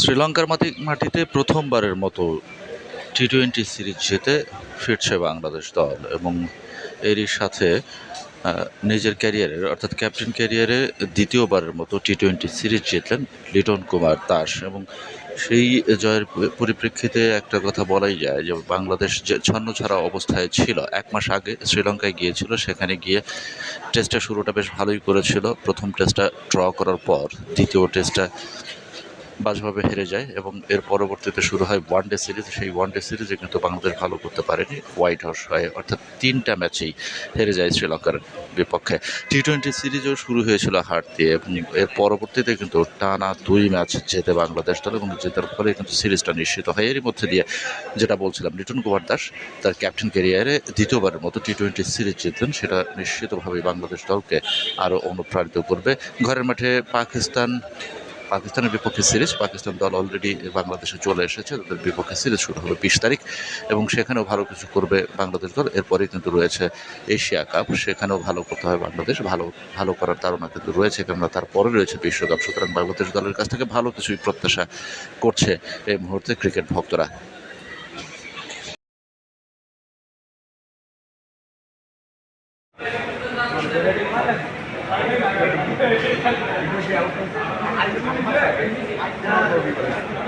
শ্রীলঙ্কার মাটি, মাটিতে প্রথমবারের মতো টি টোয়েন্টি সিরিজ জেতে ফিরছে বাংলাদেশ দল এবং এরই সাথে নিজের ক্যারিয়ারের অর্থাৎ ক্যাপ্টেন ক্যারিয়ারে দ্বিতীয়বারের মতো টি টোয়েন্টি সিরিজ জিতলেন লিটন কুমার দাস এবং সেই জয়ের পরিপ্রেক্ষিতে একটা কথা বলাই যায় যে বাংলাদেশ যে ছন্নছাড়া অবস্থায় ছিল, এক মাস আগে শ্রীলঙ্কায় গিয়েছিল, সেখানে গিয়ে টেস্টের শুরুটা বেশ ভালোই করেছিল। প্রথম টেস্টটা ড্র করার পর দ্বিতীয় টেস্টটা বাজভাবে হেরে যায় এবং এর পরবর্তীতে শুরু হয় ওয়ান ডে সিরিজ সেই ওয়ান ডে সিরিজে কিন্তু বাংলাদেশ ভালো করতে পারেনি। হোয়াইট হাউস হয়ে অর্থাৎ তিনটা ম্যাচেই হেরে যায় শ্রীলঙ্কার বিপক্ষে। টি টোয়েন্টি সিরিজও শুরু হয়েছিল হার দিয়ে এবং এর পরবর্তীতে কিন্তু টানা দুই ম্যাচ জেতে বাংলাদেশ দল এবং জেতার ফলে কিন্তু সিরিজটা নিশ্চিত হয়। এরই মধ্যে দিয়ে যেটা বলছিলাম, লিটন কুমার দাস তার ক্যাপ্টেন ক্যারিয়ারে দ্বিতীয়বারের মতো টি টোয়েন্টি সিরিজ জিতলেন। সেটা নিশ্চিতভাবেই বাংলাদেশ দলকে আরও অনুপ্রাণিত করবে। ঘরের মাঠে পাকিস্তান পাকিস্তানের বিপক্ষে সিরিজ, পাকিস্তান দল অলরেডি বাংলাদেশে চলে এসেছে, তাদের বিপক্ষে সিরিজ শুরু হবে বিশ তারিখ, এবং সেখানেও ভালো কিছু করবে বাংলাদেশ দল, এরপরেই কিন্তু রয়েছে এশিয়া কাপ, সেখানেও ভালো করতে হবে বাংলাদেশ, ভালো ভালো করার ধারণা কিন্তু রয়েছে, কেননা তারপরে রয়েছে বিশ্বকাপ, সুতরাং বাংলাদেশ দলের কাছ থেকে ভালো কিছুই প্রত্যাশা করছে এই মুহূর্তে ক্রিকেট ভক্তরা Thank you. people.